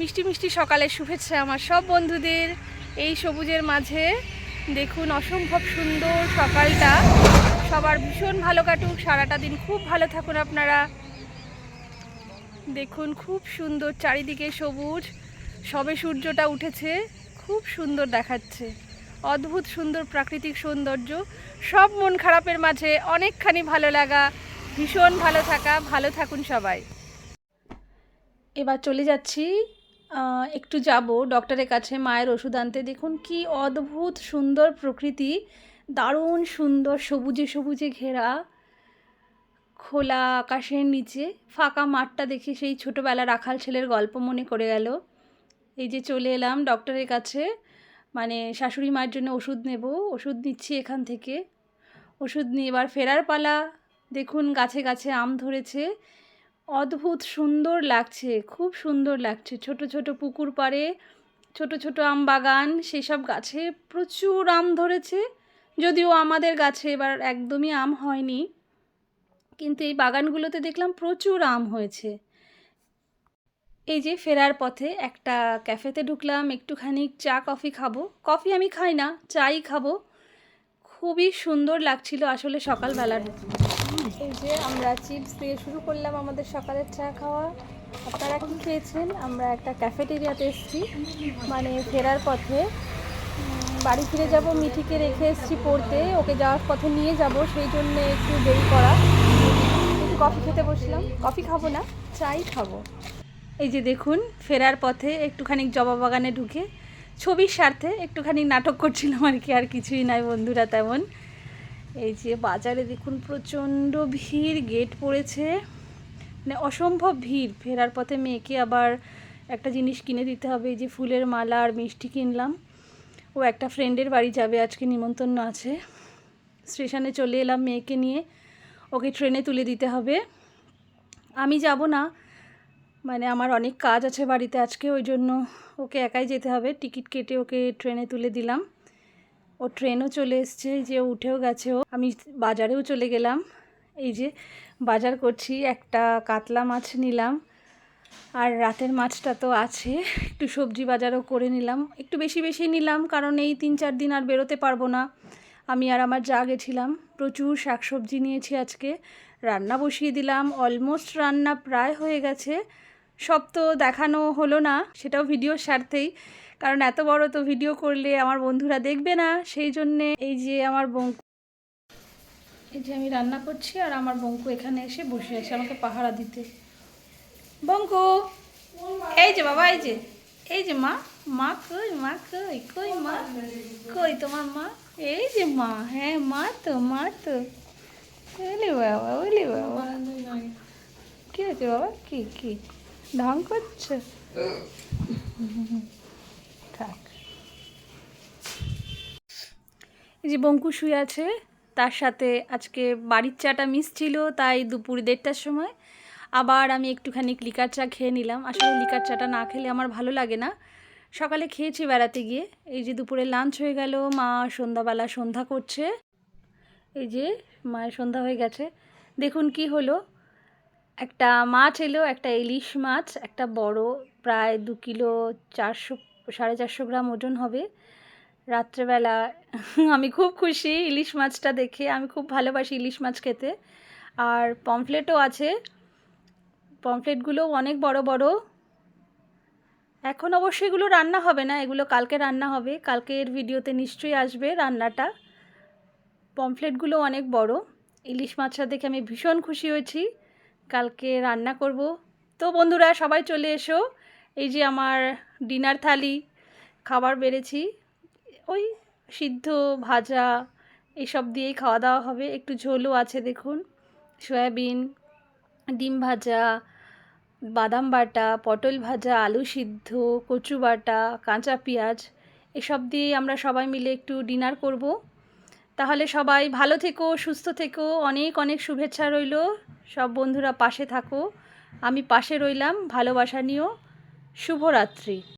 মিষ্টি মিষ্টি সকালের শুভেচ্ছা আমার সব বন্ধুদের এই সবুজের মাঝে। দেখুন, অসম্ভব সুন্দর সকালটা। সবার ভীষণ ভালো কাটুক, সারাটা দিন খুব ভালো থাকুন আপনারা। দেখুন, খুব সুন্দর চারিদিকে সবুজ। সবে সূর্যটা উঠেছে, খুব সুন্দর দেখাচ্ছে। অদ্ভুত সুন্দর প্রাকৃতিক সৌন্দর্য। সব মন খারাপের মাঝে অনেকখানি ভালো লাগা, ভীষণ ভালো থাকা। ভালো থাকুন সবাই। এবার চলে যাচ্ছি একটু যাব, ডক্টরের কাছে মায়ের ওষুধ আনতে। দেখুন কি অদ্ভুত সুন্দর প্রকৃতি, দারুণ সুন্দর সবুজে সবুজে ঘেরা খোলা আকাশের নিচে। ফাঁকা মাঠটা দেখে সেই ছোটোবেলা রাখাল ছেলের গল্প মনে করে গেল। এই যে চলে এলাম ডক্টরের কাছে মানে শাশুড়ি মায়ের জন্য ওষুধ নেব, ওষুধ নিচ্ছি এখান থেকে। ওষুধ নিয়ে এবার ফেরার পালা। দেখুন গাছে গাছে আম ধরেছে। অদ্ভুত সুন্দর লাগছে, খুব সুন্দর লাগছে। ছোট ছোট পুকুর পাড়ে, ছোট ছোট আম বাগান, সেসব গাছে প্রচুর আম ধরেছে। যদিও আমাদের গাছে এবার একদমই আম হয়নি, কিন্তু এই বাগানগুলোতে দেখলাম প্রচুর আম হয়েছে। এই যে ফেরার পথে একটা ক্যাফেতে ঢুকলাম, একটুখানি চা, কফি খাব। কফি আমি খাই না, চাই খাব। খুবই সুন্দর লাগছিল আসলে সকালবেলার এই যে আমরা চিপস দিয়ে শুরু করলাম আমাদের সকালের চা খাওয়া। আপনারা কি খেয়েছেন? আমরা একটা ক্যাফেটেরিয়াতে এসেছি মানে ফেরার পথে। বাড়ি ফিরে যাব, মিঠিকে রেখে এসেছি পড়তে। ওকে যাওয়ার পথে নিয়ে যাব, সেই জন্য একটু দেরি করা। একটু কফি খেতে বসলাম। কফি খাব না, চাই খাব। এই যে দেখুন, ফেরার পথে একটুখানি জবা বাগানে ঢুকে, ছবির স্বার্থে একটুখানি নাটক করছিলাম আর কি, আর কিছুই নাই বন্ধুরা তেমন। এই যে বাজারে দেখুন প্রচণ্ড ভিড় গেট পড়েছে। মানে অসম্ভব ভিড়। ফেরার পথে মেয়েকে আবার একটা জিনিস কিনে দিতে হবে, এই যে ফুলের মালা আর মিষ্টি কিনলাম। ও একটা ফ্রেন্ডের বাড়ি যাবে, আজকে নিমন্ত্রণ আছে। স্টেশনে চলে এলাম মেয়েকে নিয়ে। ওকে ট্রেনে তুলে দিতে হবে। আমি যাব না। মানে আমার অনেক কাজ আছে বাড়িতে আজকে, ওই জন্য ওকে একাই যেতে হবে। টিকিট কেটে ওকে ট্রেনে তুলে দিলাম। ও ট্রেনও চলে এসছে, যে উঠেও গেছে ও। আমি বাজারেও চলে গেলাম, এই যে বাজার করছি, একটা কাতলা মাছ নিলাম, আর রাতের মাছটা তো আছে, একটু সবজি বাজারও করে নিলাম। একটু বেশি বেশি নিলাম, কারণ এই তিন চার দিন আর বেরোতে পারব না। আমি আর আমার যা গেছিলাম, প্রচুর শাকসবজি নিয়েছি আজকে, রান্না বসিয়ে দিলাম, অলমোস্ট রান্না প্রায় হয়ে গেছে। সব তো দেখানো হলো না, সেটাও ভিডিওর স্বার্থেই কারণ এত বড় তো ভিডিও করলে আমার বন্ধুরা দেখবে না, সেই জন্যে এই যে আমার বঙ্কু এই যে আমি রান্না করছি আর আমার বঙ্কু এখানে এসে বসে আছে আমাকে পাহারা দিতে। বঙ্কু, এই যে বাবা, এই যে এই যে মা মা কই মা কই কই মা? কই তোমার মা? এই যে মা হ্যাঁ মা তো মা তো। বাবা বাবা। কি হয়েছে বাবা? কি কি? ঢং করছ? থাক। এই যে বঙ্কু শুয়ে আছে, তার সাথে আজকে বাড়ির চাটা মিস ছিল, তাই দুপুর দেড়টার সময়। আবার আমি একটুখানি লিকার চা খেয়ে নিলাম। আসলে লিকার চাটা না খেলে আমার ভালো লাগে না। সকালে খেয়েছি বেড়াতে গিয়ে। এই যে দুপুরে লাঞ্চ হয়ে গেল, মা সন্ধ্যাবেলা সন্ধ্যা করছে। এই যে মায়ের সন্ধ্যা হয়ে গেছে। দেখুন কি হলো। একটা মাছ এলো, একটা ইলিশ মাছ, একটা বড়, প্রায় দু কিলো চারশো, সাড়ে চারশো গ্রাম ওজন হবে। রাত্রেবেলা আমি খুব খুশি ইলিশ মাছটা দেখে, আমি খুব ভালোবাসি ইলিশ মাছ খেতে। আর পমফ্লেটও আছে। পমফ্লেটগুলো অনেক বড় বড়। এখন অবশ্য এগুলো রান্না হবে না, এগুলো কালকে রান্না হবে। কালকের ভিডিওতে নিশ্চয়ই আসবে রান্নাটা। পমফ্লেটগুলো অনেক বড়। ইলিশ মাছটা দেখে আমি ভীষণ খুশি হয়েছি। কালকে রান্না করব। তো বন্ধুরা, সবাই চলে এসো। এই যে আমার ডিনার থালি, খাবার বেড়েছি। ওই সিদ্ধ, ভাজা, এসব দিয়েই খাওয়া দাওয়া হবে। একটু ঝোলও আছে দেখুন। সয়াবিন, ডিম ভাজা, বাদাম বাটা, পটল ভাজা, আলু সিদ্ধ, কচু বাটা, কাঁচা পেঁয়াজ, এসব দিয়ে আমরা সবাই মিলে একটু ডিনার করব। তাহলে সবাই ভালো থেকো, সুস্থ থেকো। অনেক অনেক শুভেচ্ছা রইল। সব বন্ধুরা পাশে থাকো। আমি পাশে রইলাম। ভালোবাসা নিয়েও শুভরাত্রি।